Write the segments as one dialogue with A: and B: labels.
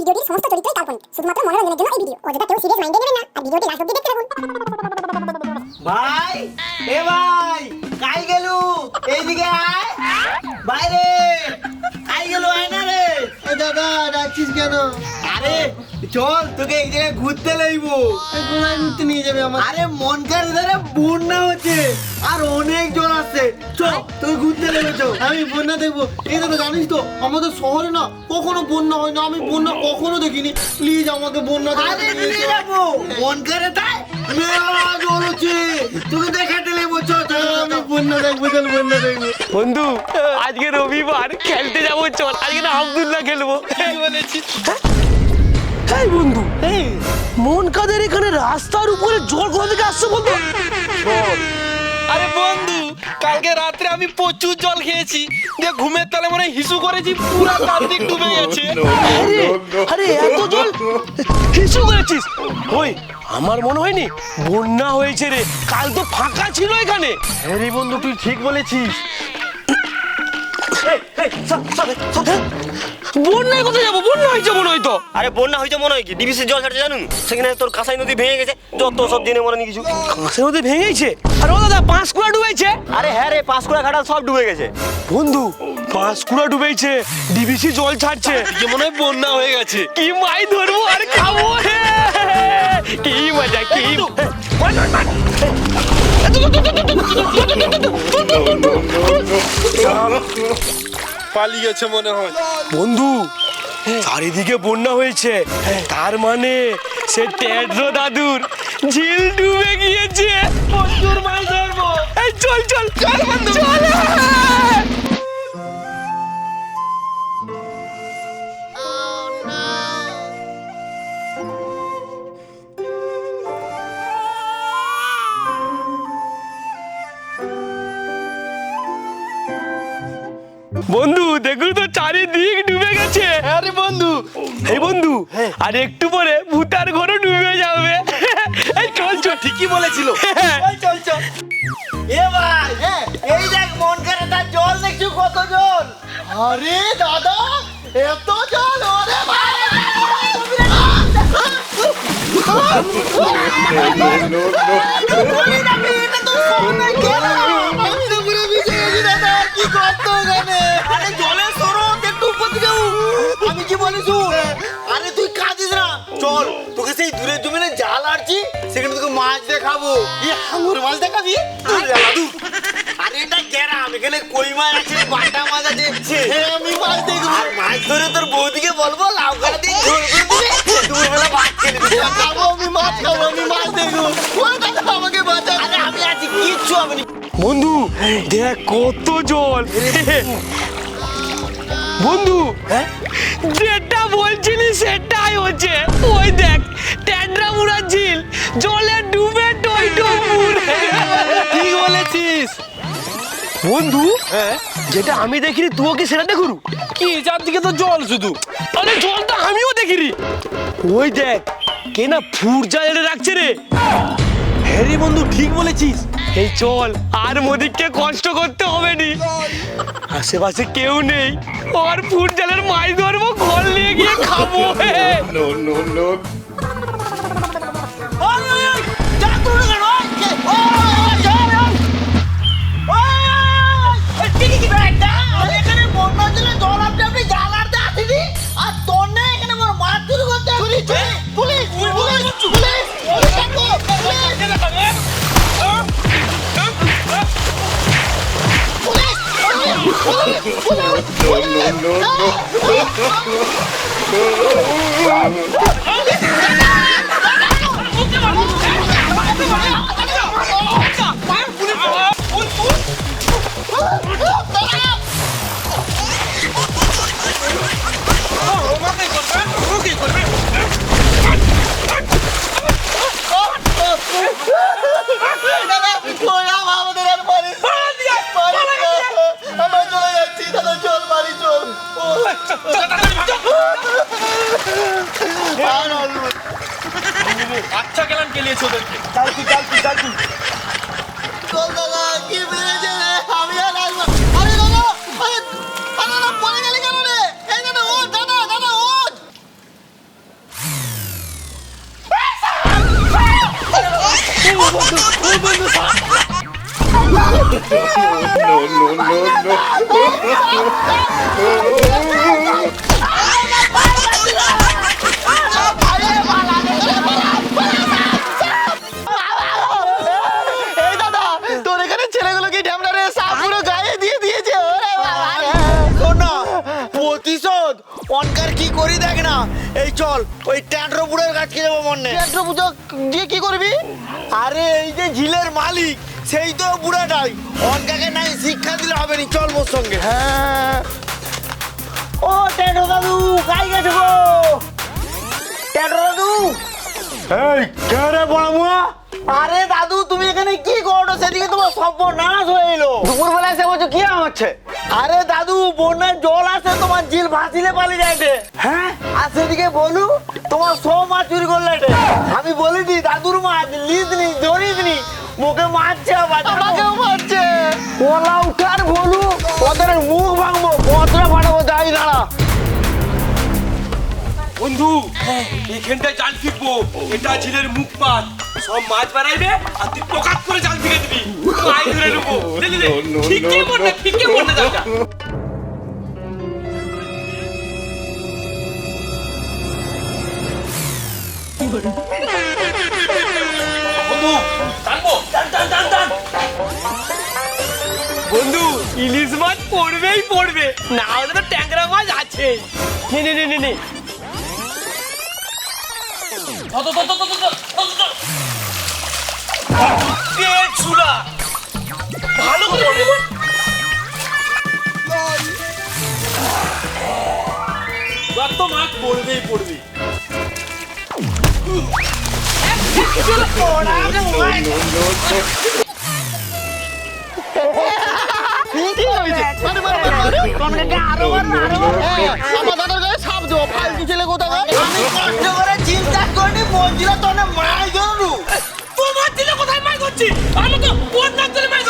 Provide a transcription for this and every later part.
A: ভিডিওটির সমস্ত চরিত্রই কাল্পনিক, শুধুমাত্র মনোরঞ্জনের জন্য এই ভিডিও। অযথা কেউ সিরিয়াস মাইন্ডে নেবেন না, আর ভিডিওটি লাস্ট অব্দি দেখতে থাকুন।
B: ভাই, এ ভাই, কাই গেলু? এইদিকে আয়। বাইরে।
C: দাদা ডাকছিস কেন?
B: আরে চল তোকে এক জায়গায় ঘুরতে লাইবো।
C: এই ঘুরতে নিয়ে যাবে আমার
B: আরে মন কার ধরে বন্যা হচ্ছে আর অনেক জল আসছে। চল তোকে ঘুরতে লেগে চল।
C: আমি বন্যা দেখব। এই দাদা জানিস তো আমাদের শহরে না কখনো বন্যা হয় না। আমি বন্যা কখনো দেখিনি। প্লিজ আমাকে বন্যা
B: আরে নিয়ে
C: নিয়ে
B: যাব। মন করে তাই? তোকে দেখাতে লেবো চল চল, চল,
C: আমি বন্যা দেখব চল বন্যা দেখব
D: বন্ধু আজকে রবিবার খেলতে যাব চল। আজকে না আবদুল্লাহ খেলব। বলেছি বন্ধু মন কাদের এখানে রাস্তার উপরে জল কোথা থেকে আসছে বন্ধু
E: আরে বন্ধু কালকে রাত্রে আমি প্রচুর জল খেয়েছি। যে ঘুমের তালে মনে হয় হিসু করেছি পুরো কার্তিক ডুবে গেছে।
D: আরে আরে এত জল? হিসু করেছিস? ওই আমার মনে হয়নি বন্যা হয়েছে রে। কাল তো ফাঁকা ছিল এখানে।
C: হ্যাঁ বন্ধু তুই ঠিক বলেছিস।
D: বন্যায় কোথায় যাব বন্যা হয়েছে মনে হয় তো
F: আরে বন্যা হয়েছে মনে হয় কি ডিবিসি জল ছাড়ছে জানুন সেখানে তোর কাঁসাই নদী ভেঙে গেছে যত সব দিনে মনে কিছু
D: কাঁসের মধ্যে ভেঙেছে আর ও দাদা পাঁচ কুড়া ডুবেছে
F: আরে হ্যাঁ রে পাঁশকুড়া ঘাটা সব ডুবে গেছে
D: বন্ধু পাঁচ কুড়া ডুবেছে ডিবিসি জল ছাড়ছে
E: যে মনে হয় বন্যা হয়ে গেছে
D: কি মাই ধরবো আর খাব হে কি মজা কি
E: পালিয়ে গেছে মনে হয়।
D: বন্ধু চারিদিকে বন্যা হয়েছে। তার মানে সে টেড্রো দাদুর ঝিল ডুবে গিয়েছে। প্রচুর মাছ ধরবো। চল চল চল বন্ধু। চল বন্ধু দেখুন তো চারিদিক ডুবে গেছে।
E: আরে বন্ধু।
D: এই বন্ধু আর একটু পরে ভূতার ঘরও ডুবে যাবে। এই চল চল।
E: ঠিকই বলেছিল।
B: চল চল চল। এ ভাই এই দেখ মন করে তার জল দেখছ কত জল?
C: আরে দাদা এত জল ওরে ভাই আমি
B: আরে তুই কাঁদিস না। চল তোকে সেই দূরের জমিনে জাল আড়ছি সেখানে তোকে মাছ দেখাবো।
C: এই হাঙর মাছ দেখাবি?
B: দূর দূর। আরে এটা গ্যারাম এখানে কই মাছ আছে বাটা মাছ আছে।
C: হ্যাঁ আমি মাছ দেখব।
B: আর মাছ ধরে তোর বৌদিকে বলব লাউ কাটা দিয়ে ঝোল করে দিবে।
C: খাব আমি মাছ খাব আমি মাছ দেখব। আমাকে বাঁচা
B: আরে আমি আছি কিচ্ছু না।
D: বন্ধু দেখ কত জল। বন্ধু যেটা বলছিলি সেটাই হচ্ছে। ওই দেখ ট্যান্ড্রা মুড়া ঝিল জলে ডুবে টই টুপুর
E: ঠিক বলেছিস?
D: বন্ধু যেটা আমি দেখিনি তুইও কি সেটা দেখুন
E: কি চারদিকে তো জল শুধু।
D: আরে জলটা আমিও দেখিনি। ওই দেখ কে না ফুর জালে রাখছে রে?
E: হ্যাঁ রে বন্ধু ঠিক বলেছিস
D: এই চল আর মোদিককে কষ্ট করতে হবে নি আশেপাশে কেউ নেই আর ফুট জালের মাছ ধরবো ঘর নিয়ে গিয়ে খাব
C: দাদা
E: আচ্ছা গেলাম কেলিয়েছে ওদেরকে
B: চল দাদা কি বেড়েছে রে? আমি আর আসব আরে দাদা আরে দাদা পড়ে গেলি কেন রে? এই দাদা ও দাদা দাদা ও এই অনকার কি করি দেখ না। এই চল ওই ট্যান্ড্রো বুড়োর কাছে যাব মনে। ট্যান্ড্রো বুড়ো দিয়ে কি করবি? আরে এই যে ঝিলের মালিক সেই তো বুড়াটাই অনকাকে নাই শিক্ষা দিলে হবে নি চল মোর সঙ্গে। হ্যাঁ। ও ট্যান্ড্রো দাদু কাই গেছে গো? ট্যান্ড্রো দাদু? এই কে রে বড়মুয়া? আরে দাদু তুমি এখানে কি করো সেদিকে তোমার সর্বনাশ হয়ে এলো। দুপুরবেলা এসে বলছো কি হচ্ছে আরে দাদু বন্যার জল আসে তোমার জিল ভাসিলে পালিয়ে যাইতে হ্যাঁ? আর সেদিকে বলু তোমার সব মাছ চুরি করলে। আমি বলিনি দাদুর মাছ লিজ নি ধরিস নি মুখে মারছে আবার আমাকেও মারছে। ওলা উঠার বলু ওদের মুখ ভাঙবো পত্র ফাটাবো দাই দাঁড়া।
D: বন্ধু এখানটায় জাল ফিরবো। এটা ঝিলের মুখ পাত সব মাছ বাড়াইবে আর তুই পকাত করে জাল ফিরে দিবি। মাছ ধরে নেব। ঠিকই বললে ঠিকই বললে টান বন্ধু ইলিশ মাছ পড়বেই পড়বে। না হলে তো ট্যাংরা মাছ আছে। নে নে নে নে নে।
B: কষ্ট করে চিন্তা করি মঞ্জিরা তোনে মাই ধরু
D: তোমার দিলে কোথায় মাছ ধরছি আমি তো বন্যার জলে মাছ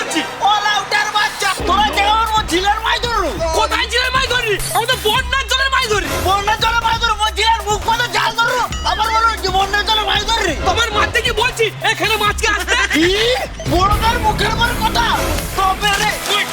B: বড়দের মুখের পর কথা তবে রে এই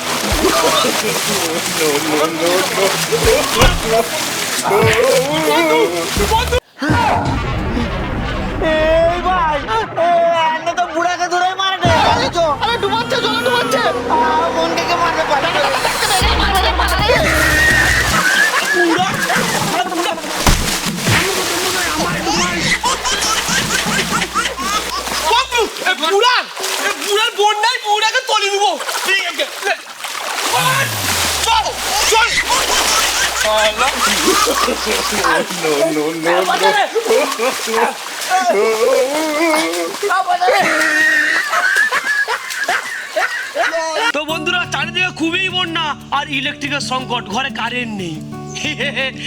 B: তো
D: বন্ধুরা, চারিদিকে খুবই বন্যা আর ইলেকট্রিকের সংকট, ঘরে কারেন্ট নেই।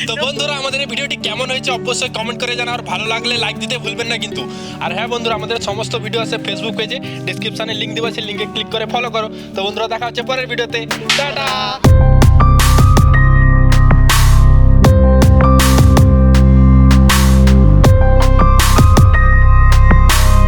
E: তো বন্ধুরা, আমাদের ভিডিওটি কেমন হয়েছে অবশ্যই কমেন্ট করে জানার ভালো লাগলে লাইক দিতে ভুলবেন না কিন্তু। আর হ্যাঁ বন্ধুরা, আমাদের সমস্ত ভিডিও আছে ফেসবুক পেজে ডিসক্রিপশনে লিঙ্ক দেবো, সেই লিঙ্কে ক্লিক করে ফলো করো। তো বন্ধুরা, দেখা হচ্ছে পরের ভিডিওতে টাটা!